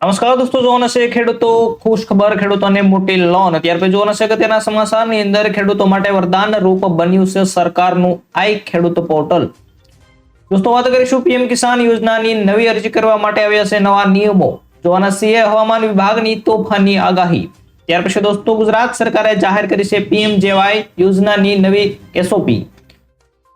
નમસ્કાર દોસ્તો જોવાના છે ખેડૂતો ખુશ ખબર ખેડૂતોને મોટી લોન. ત્યાર પછી જોવાના છે કે તેના સમાચારની અંદર ખેડૂતો માટે વરદાન રૂપ બન્યું છે સરકારનું આઈ ખેડૂત પોર્ટલ. દોસ્તો, વાત કરીશું પીએમ કિસાન યોજનાની નવી અરજી કરવા માટે આવ્યા છે નવા નિયમો. જોવાના સીએ હવામાન વિભાગની તોફાની આગાહી. ત્યાર પછી દોસ્તો, ગુજરાત સરકારે જાહેર કરી છે પીએમ જેવાય યોજનાની નવી એસઓપી.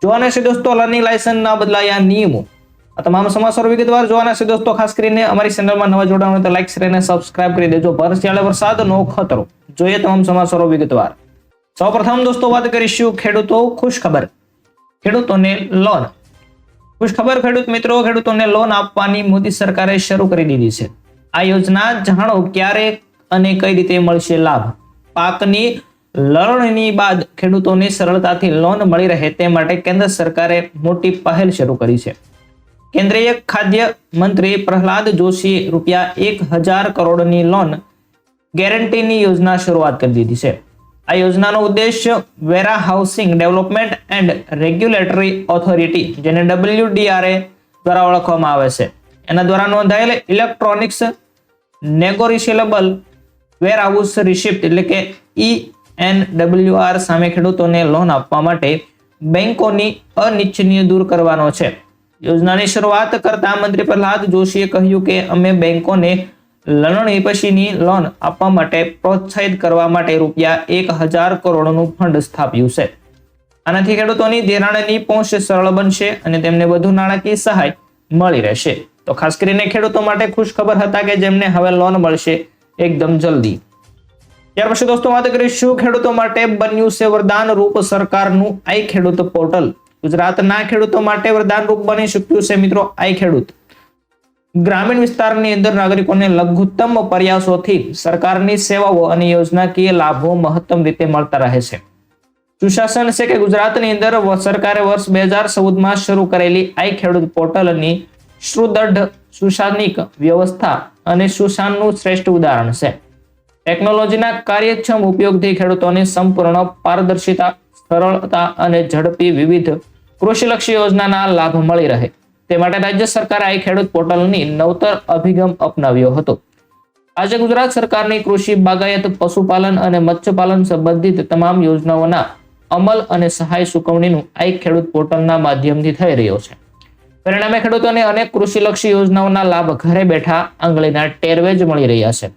જોવાના છે દોસ્તો લર્નિંગ લાયસન્સના બદલાયા નિયમો. આ તમામ સમાચારો વિગતવાર જોવાના છે દોસ્તો, ખાસ કરીને અમારી ચેનલમાં નવા જોડાવાનું તો લાઈક શેર સબસ્ક્રાઇબ કરી દેજો. ભરશિયાળે વરસાદનો ખતરો. જોઈએ તમામ સમાચારો વિગતવાર. સૌપ્રથમ દોસ્તો વાત કરીશું ખેડૂતો ખુશ ખબર ખેડૂતોને લોન ખુશ ખબર ખેડૂત મિત્રો, ખેડૂતોને લોન આપવાની મોદી સરકારે શરૂ કરી દીધી છે. આ યોજના જાણો ક્યારે અને કઈ રીતે મળશે લાભ? પાકની લણણી બાદ ખેડૂતોને સરળતાથી લોન મળી રહે તે માટે કેન્દ્ર સરકારે મોટી પહેલ શરૂ કરી છે. કેન્દ્રીય ખાદ્ય મંત્રી પ્રહલાદ જોશીએ રૂપિયા એક હજાર કરોડની લોન ગેરંટીની યોજના શરૂઆત કરી દીધી છે. આ યોજનાનો ઉદ્દેશ્ય વેરા housing development and regulatory authority, જેને ડબલ્યુડીઆરએ દ્વારા ઓળખવામાં આવે છે. એના દ્વારા નોંધાયેલ ઇલેક્ટ્રોનિક્સ નેગોરિશિયેબલ વેરહાઉસ રિસિપ્ટ એટલે કે ઈ એન ડબલ્યુઆર સામે ખેડૂતોને લોન આપવા માટે બેંકોની અનિચ્છનીય દૂર કરવાનો છે. યોજનાની શરૂઆત કરતા મંત્રી પ્રહલાદ જોશીએ કહ્યું કે અમે બેંકોને લણણી પછીની લોન આપવા માટે પ્રોત્સાહિત કરવા માટે રૂપિયા એક હજાર કરોડનું ફંડ સ્થાપ્યું છે. આનાથી ખેડૂતોની ધિરાણની પહોંચ સરળ બનશે અને તેમને વધુ નાણાકીય સહાય મળી રહેશે. તો ખાસ કરીને ખેડૂતો માટે ખુશ ખબર હતા કે જેમને હવે લોન મળશે એકદમ જલ્દી. ત્યાર પછી દોસ્તો, વાત કરીશું ખેડૂતો માટે બન્યું છે વરદાન રૂપ સરકારનું આઈ ખેડૂત પોર્ટલ. ગુજરાતના ખેડૂતો માટે વરદાન રૂપ બની ચૂક્યું છે મિત્રો આ ખેડૂત. ગ્રામીણ વિસ્તારની અંદર નાગરિકોને લઘુત્તમ પ્રયાસોથી સરકારની સેવાઓ અને યોજનાકીય લાભો મહત્તમ રીતે મળતા રહે છે. સુશાસન છે કે ગુજરાતની અંદર સરકારે વર્ષ બે હજાર ચૌદમાં શરૂ કરેલી આઈ ખેડૂત પોર્ટલની સુદૃઢ સુશાસનિક વ્યવસ્થા અને સુશાનનું શ્રેષ્ઠ ઉદાહરણ છે. ટેકનોલોજીના કાર્યક્ષમ ઉપયોગથી ખેડૂતોને સંપૂર્ણ પારદર્શિતા, સરળતા અને ઝડપી વિવિધ કૃષિલક્ષી યોજનાના લાભ મળી રહે. તે માટે રાજ્ય સરકારે આ ખેડૂત પોર્ટલની નવતર અભિગમ અપનાવ્યો હતો. આજે ગુજરાત સરકારની કૃષિ બાગાયત, પશુપાલન અને મત્સ્યપાલન સંબંધિત તમામ યોજનાઓના અમલ અને સહાય ચૂકવણીનું આ ખેડૂત પોર્ટલના માધ્યમથી થઈ રહ્યો છે. પરિણામે ખેડૂતોને અનેક કૃષિલક્ષી યોજનાઓના લાભ ઘરે બેઠા આંગળીના ટેરવે જ મળી રહ્યા છે.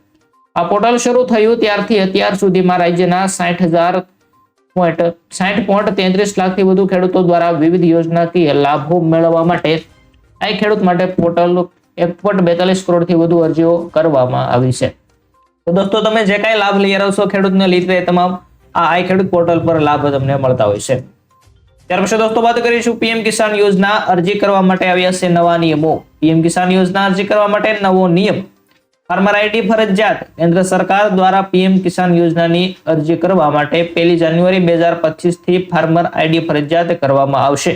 આ પોર્ટલ શરૂ થયું ત્યારથી અત્યાર સુધીમાં રાજ્યના સાઠ હજાર સાઠ પોઈન્ટ તેત્રીસ લાખથી વધુ ખેડૂતો દ્વારા વિવિધ યોજનાકીય લાભો મેળવવા માટે આ ખેડૂત માટે પોર્ટલ એક પોઈન્ટ બેતાલીસ કરોડથી વધુ અરજીઓ કરવામાં આવી છે. તો દોસ્તો, તમે જે કાંઈ લાભ લઈ રહ્યો છો ખેડૂતને લીધે તમામ આ આઈ ખેડૂત પોર્ટલ પર લાભ તમને મળતા હોય છે. ત્યાર પછી દોસ્તો, વાત કરીશું પીએમ કિસાન યોજના અરજી કરવા માટે આવ્યા છે નવા નિયમો. પીએમ કિસાન યોજના અરજી કરવા માટે નવો નિયમ ફાર્મર આઈડી ફરજિયાત કેન્દ્ર સરકાર દ્વારા પીએમ કિસાન યોજનાની અરજી કરવા માટે પહેલી જાન્યુઆરી બે હજાર પચીસથી ફાર્મર આઈડી ફરજિયાત કરવામાં આવશે.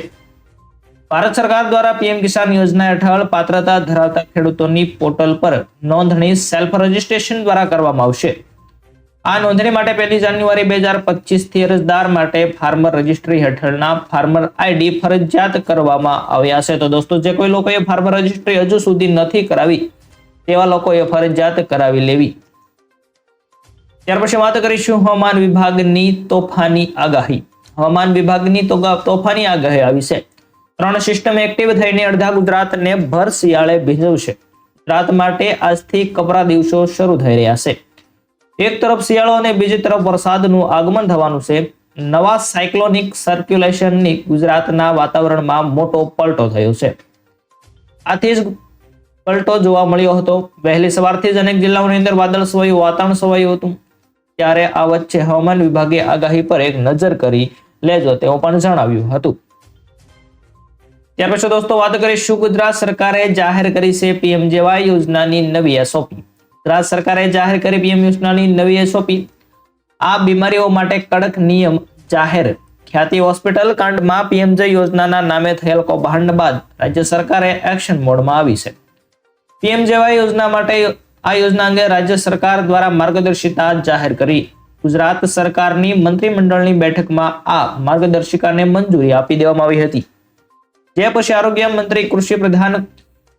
ભારત સરકાર દ્વારા પીએમ કિસાન યોજના હેઠળ પાત્રતા ધરાવતા ખેડૂતોની પોર્ટલ પર નોંધણી સેલ્ફ રજિસ્ટ્રેશન દ્વારા કરવામાં આવશે. આ નોંધણી માટે પહેલી જાન્યુઆરી બે હજાર પચીસથી અરજદાર માટે ફાર્મર રજિસ્ટ્રી હેઠળના ફાર્મર આઈડી ફરજિયાત કરવામાં આવ્યા છે. તો દોસ્તો, જે કોઈ લોકોએ ફાર્મર રજિસ્ટ્રી હજુ સુધી નથી કરાવી તેવા લોકોએ ફરજિયાત કરાવી લેવી. ત્યાર પછી વાત કરીશું હવામાન વિભાગની તોફાની આગાહી. હવામાન વિભાગની તોફાની આગાહી આવી છે. ત્રણ સિસ્ટમ એક્ટિવ થઈને અડધા ગુજરાતને ભર શિયાળે ભીંજવશે. ગુજરાત માટે આજથી કપરા દિવસો શરૂ થઈ રહ્યા છે. એક તરફ શિયાળો અને બીજી તરફ વરસાદનું આગમન થવાનું છે. નવા સાયક્લોનિક સર્ક્યુલેશનની ગુજરાતના વાતાવરણમાં મોટો પલટો થયો છે. આથી જ પલટો જોવા મળ્યો હતો. વહેલી સવારથી જ અનેક જિલ્લાઓની અંદર વાદળ છવાયું, વાતાવરણ છવાયું હતું. ત્યારે આ વચ્ચે હવામાન વિભાગે આગાહી પર એક નજર કરી લેજો તેવું પણ જણાવ્યું હતું. ત્યાર પછી દોસ્તો વાત કરીશું ગુજરાત સરકારે જાહેર કરી છે પીએમજેવાય યોજનાની નવી એસઓપી ગુજરાત સરકારે જાહેર કરી પીએમ યોજનાની નવી એસઓપી આ બીમારીઓ માટે કડક નિયમ જાહેર. ખ્યાતિ હોસ્પિટલ કાંડમાં પીએમજે યોજનાના નામે થયેલ કૌભાંડ બાદ રાજ્ય સરકારે એક્શન મોડમાં આવી છે. પીએમજેવાય યોજના માટે આ યોજના અંગે રાજ્ય સરકાર દ્વારા માર્ગદર્શિકા જાહેર કરી. ગુજરાત સરકારની મંત્રીમંડળની બેઠકમાં આ માર્ગદર્શિકાને મંજૂરી આપી દેવામાં આવી હતી. જે પછી આરોગ્ય મંત્રી, કૃષિ પ્રધાન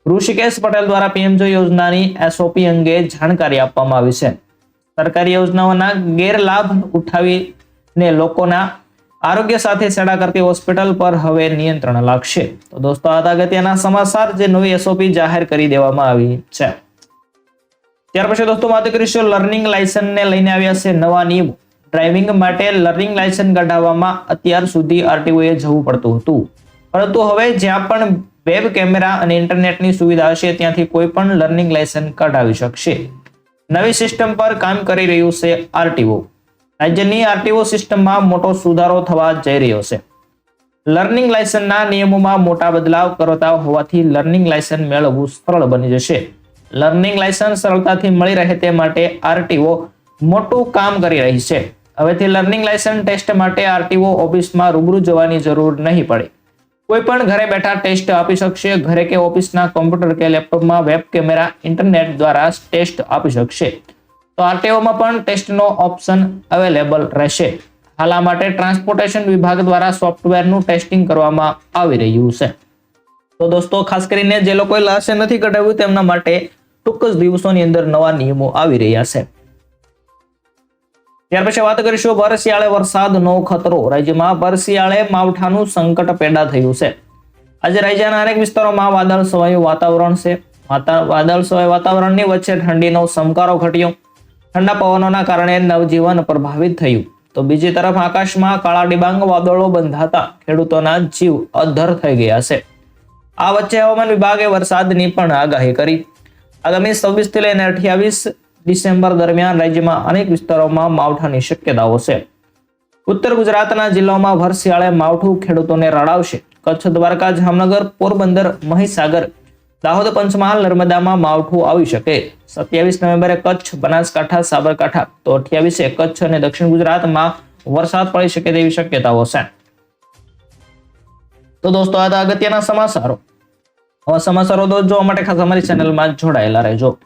ઋષિકેશ પટેલ દ્વારા પીએમજે યોજનાની એસઓપી અંગે જાણકારી આપવામાં આવી છે. સરકારી યોજનાઓના ગેરલાભ ઉઠાવીને લોકોના આરોગ્ય સાથે સેડા કરતી હોસ્પિટલ પર હવે નિયંત્રણ લાગશે. તો દોસ્તો, આ હતા અગત્યના સમાચાર જે નવી એસઓપી જાહેર કરી દેવામાં આવી છે. ત્યાર પછી દોસ્તો, વાત કરીશું લર્નિંગ લાયસન્સને લઈને આવ્યા છે નવા નિયમો. ડ્રાઇવિંગ માટે લર્નિંગ લાયસન્સ કઢાવવામાં અત્યાર સુધી આરટીઓએ જવું પડતું હતું. પરંતુ હવે જ્યાં પણ વેબ કેમેરા અને ઇન્ટરનેટની સુવિધા હશે, ત્યાંથી કોઈ પણ લર્નિંગ લાયસન્સ કઢાવી શકશે. નવી સિસ્ટમ પર કામ કરી રહ્યું છે આરટીઓ. રાજ્યની આરટીઓ સિસ્ટમમાં મોટો સુધારો થવા જઈ રહ્યો છે. લર્નિંગ લાયસન્સના નિયમોમાં મોટા બદલાવ કરતા હોવાથી લર્નિંગ લાયસન્સ મેળવવું સરળ બની જશે. લર્નિંગ લાયસન્સ સરળતાથી મળી રહે તે માટે આરટીઓ મોટું કામ કરી રહી છે. હવેથી લર્નિંગ લાયસન્સ ટેસ્ટ માટે આરટીઓ ઓફિસમાં રૂબરૂ જવાની જરૂર નહીં પડે. કોઈ પણ ઘરે બેઠા ટેસ્ટ આપી શકશે, ઘરે કે ઓફિસના કોમ્પ્યુટર કે લેપટોપમાં વેબ કેમેરા, ઇન્ટરનેટ દ્વારા ટેસ્ટ આપી શકશે. તો આરટીઓમાં પણ ટેસ્ટનો ઓપ્શન અવેલેબલ રહેશે. હાલ આ માટે ટ્રાન્સપોર્ટેશન વિભાગ દ્વારા સોફ્ટવેરનું ટેસ્ટિંગ કરવામાં આવી રહ્યું છે. તો દોસ્તો, ખાસ કરીને જે લોકોએ લાશે નથી કઢાવ્યું તેમના માટે ટૂંક જ દિવસોની અંદર નવા નિયમો આવી રહ્યા છે. ત્યાર પછી વાત કરીશું ભર શિયાળે વરસાદનો ખતરો. રાજ્યમાં ભર શિયાળે માવઠાનું સંકટ પેદા થયું છે. આજે રાજ્યના અનેક વિસ્તારોમાં વાદળ છવાયું વાતાવરણ છે. વાદળ સવાય વાતાવરણની વચ્ચે ઠંડીનો સમકારો ઘટ્યો. ઠંડા પવનોના કારણે નવજીવન પ્રભાવિત થયું. તો બીજી તરફ આકાશમાં કાળા ડિબાંગ વાદળો બંધાતા ખેડૂતોના જીવ અધ્ધર થઈ ગયા છે. આ વચ્ચે હવામાન વિભાગે વરસાદની પણ આગાહી કરી. આગામી છવ્વીસથી લઈને અઠ્યાવીસ ડિસેમ્બર દરમિયાન રાજ્યમાં અનેક વિસ્તારોમાં માવઠાની શક્યતાઓ છે. ઉત્તર ગુજરાતના જિલ્લાઓમાં ભર શિયાળે માવઠું ખેડૂતોને રડાવશે કચ્છ, દ્વારકા, જામનગર, પોરબંદર, મહીસાગર દાહોદ પંચમહાલ નર્મદામાં માવઠું આવી શકે. સત્યાવીસ નવેમ્બરે કચ્છ, બનાસકાંઠા, સાબરકાંઠા. તો અઠ્યાવીસે કચ્છ અને દક્ષિણ ગુજરાતમાં વરસાદ પડી શકે તેવી શક્યતાઓ છે. તો દોસ્તો, આ હતા અગત્યના સમાચારો. આવા સમાચારો તો જોવા માટે ખાસ અમારી ચેનલમાં જોડાયેલા રહેજો.